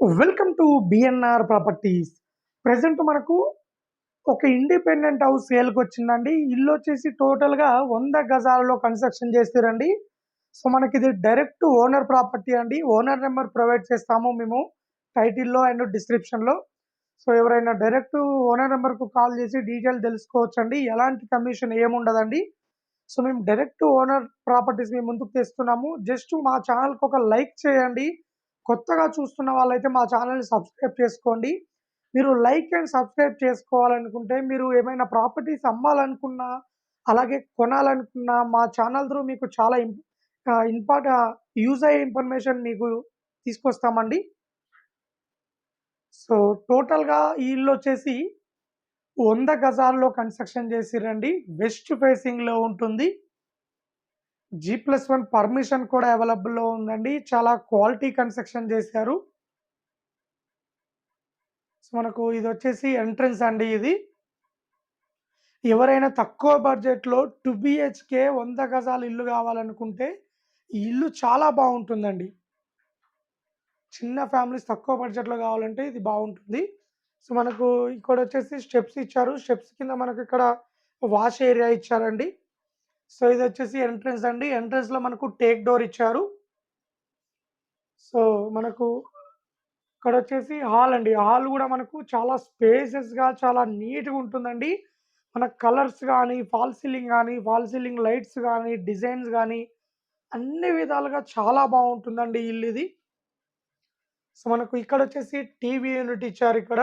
Welcome to BNR properties present మనకు ఒక independent house సేల్కి వచ్చిందండి. ఇల్లు వచ్చేసి టోటల్గా వంద గజాలలో కన్స్ట్రక్షన్ చేస్తారండి సో మనకి ఇది డైరెక్ట్ ఓనర్ ప్రాపర్టీ అండి. ఓనర్ నెంబర్ ప్రొవైడ్ చేస్తాము మేము టైటిల్లో అండ్ డిస్క్రిప్షన్లో సో ఎవరైనా డైరెక్ట్ ఓనర్ నెంబర్కు కాల్ చేసి డీటెయిల్ తెలుసుకోవచ్చు అండి ఎలాంటి కమిషన్ ఏముండదండి. సో మేము డైరెక్ట్ ఓనర్ ప్రాపర్టీస్ మేము ముందుకు తెస్తున్నాము. జస్ట్ మా ఛానల్కి ఒక లైక్ చేయండి. కొత్తగా చూస్తున్న వాళ్ళైతే మా ఛానల్ని సబ్స్క్రైబ్ చేసుకోండి. మీరు లైక్ అండ్ సబ్స్క్రైబ్ చేసుకోవాలనుకుంటే మీరు ఏమైనా ప్రాపర్టీస్ అమ్మాలనుకున్నా అలాగే కొనాలనుకున్నా మా ఛానల్ త్రూ మీకు చాలా ఇంపార్ట్ యూజ్ అయ్యే ఇన్ఫర్మేషన్ మీకు తీసుకొస్తామండి. సో టోటల్గా ఈ ఇల్లు వచ్చేసి వంద గజాల్లో కన్స్ట్రక్షన్ చేసిరండి. వెస్ట్ ఫేసింగ్లో ఉంటుంది. జీ ప్లస్ వన్ పర్మిషన్ కూడా అవైలబుల్లో ఉందండి. చాలా క్వాలిటీ కన్స్ట్రక్షన్ చేశారు. సో మనకు ఇది వచ్చేసి ఎంట్రన్స్ అండి ఇది. ఎవరైనా తక్కువ బడ్జెట్లో టూ బిహెచ్కే వంద గజాలు ఇల్లు కావాలనుకుంటే ఈ ఇల్లు చాలా బాగుంటుందండి. చిన్న ఫ్యామిలీస్ తక్కువ బడ్జెట్లో కావాలంటే ఇది బాగుంటుంది. సో మనకు ఇక్కడ వచ్చేసి స్టెప్స్ ఇచ్చారు. స్టెప్స్ కింద మనకు ఇక్కడ వాష్ ఏరియా ఇచ్చారండి. సో ఇది వచ్చేసి ఎంట్రన్స్ అండి. ఎంట్రెన్స్లో మనకు టేక్ డోర్ ఇచ్చారు. సో మనకు ఇక్కడ వచ్చేసి హాల్ అండి. హాల్ కూడా మనకు చాలా స్పేసెస్గా చాలా నీట్గా ఉంటుందండి. మన కలర్స్ కానీ ఫాల్ సీలింగ్ కానీ ఫాల్ సీలింగ్ లైట్స్ కానీ డిజైన్స్ కానీ అన్ని విధాలుగా చాలా బాగుంటుందండి ఇల్లు ఇది సో మనకు ఇక్కడ వచ్చేసి టీవీ యూనిట్ ఇచ్చారు ఇక్కడ.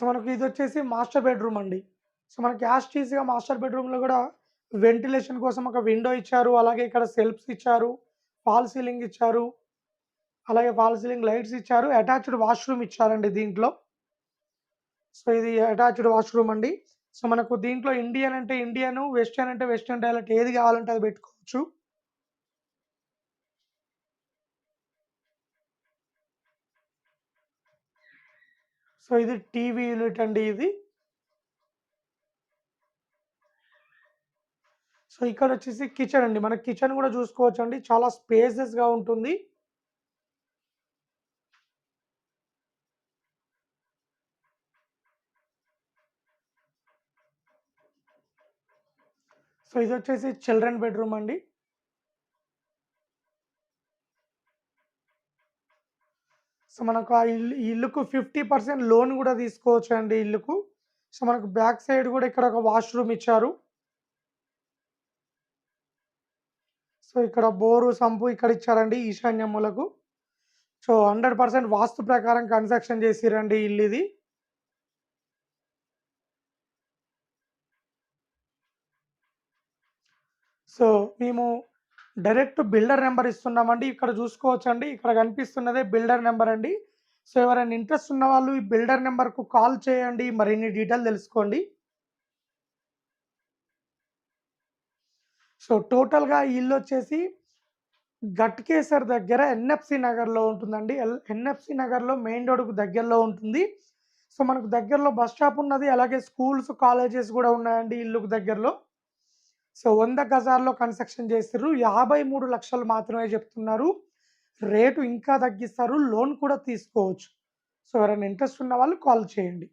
సో మనకు ఇది వచ్చేసి మాస్టర్ బెడ్రూమ్ అండి. సో మనకి యాస్టీస్గా మాస్టర్ బెడ్రూమ్లో కూడా వెంటిలేషన్ కోసం ఒక విండో ఇచ్చారు. అలాగే ఇక్కడ సెల్ఫ్స్ ఇచ్చారు. ఫాల్ సీలింగ్ ఇచ్చారు. అలాగే ఫాల్ సీలింగ్ లైట్స్ ఇచ్చారు. అటాచ్డ్ వాష్రూమ్ ఇచ్చారండి దీంట్లో. సో ఇది అటాచ్డ్ వాష్రూమ్ అండి. సో మనకు దీంట్లో ఇండియన్ అంటే ఇండియన్ వెస్టర్న్ అంటే వెస్టర్న్ టాయిలెట్ ఏది కావాలంటే అది పెట్టుకోవచ్చు. సో ఇది టీవీ యూనిట్ అండి ఇది. సో ఇక్కడ వచ్చేసి కిచెన్ అండి. మన కిచెన్ కూడా చూసుకోవచ్చు అండి చాలా స్పేసెస్గా ఉంటుంది. సో ఇది వచ్చేసి చిల్డ్రన్ బెడ్రూమ్ అండి. సో మనకు ఆ ఇల్లు ఇల్లుకు ఫిఫ్టీ పర్సెంట్ లోన్ కూడా తీసుకోవచ్చు అండి ఇల్లుకు. సో మనకు బ్యాక్ సైడ్ కూడా ఇక్కడ ఒక వాష్రూమ్ ఇచ్చారు. సో ఇక్కడ బోరు సంపు ఇక్కడ ఇచ్చారండి ఈశాన్య మూలకు సో హండ్రెడ్ పర్సెంట్ వాస్తు ప్రకారం కన్స్ట్రక్షన్ చేసిరండి ఇల్లు ఇది. సో మేము డైరెక్ట్ బిల్డర్ నెంబర్ ఇస్తున్నామండి. ఇక్కడ చూసుకోవచ్చండి. ఇక్కడ కనిపిస్తున్నదే బిల్డర్ నెంబర్ అండి. సో ఎవరైనా ఇంట్రెస్ట్ ఉన్న వాళ్ళు ఈ బిల్డర్ నెంబర్కు కాల్ చేయండి. మరిన్ని డీటెయిల్ తెలుసుకోండి. సో టోటల్గా ఇల్లు వచ్చేసి గట్కేసర్ దగ్గర ఎన్ఎఫ్సి నగర్లో ఉంటుందండి. ఎల్ ఎన్ఎఫ్సి నగర్లో మెయిన్ రోడ్కు దగ్గరలో ఉంటుంది. సో మనకు దగ్గరలో బస్ స్టాప్ ఉన్నది. అలాగే స్కూల్స్ కాలేజెస్ కూడా ఉన్నాయండి ఇల్లుకు దగ్గరలో. సో వంద గజాల్లో కన్స్ట్రక్షన్ చేస్తారు యాభై మూడు లక్షలు మాత్రమే చెప్తున్నారు. రేటు ఇంకా తగ్గిస్తారు. లోన్ కూడా తీసుకోవచ్చు. సో ఎవరైనా ఇంట్రెస్ట్ ఉన్న వాళ్ళు కాల్ చేయండి.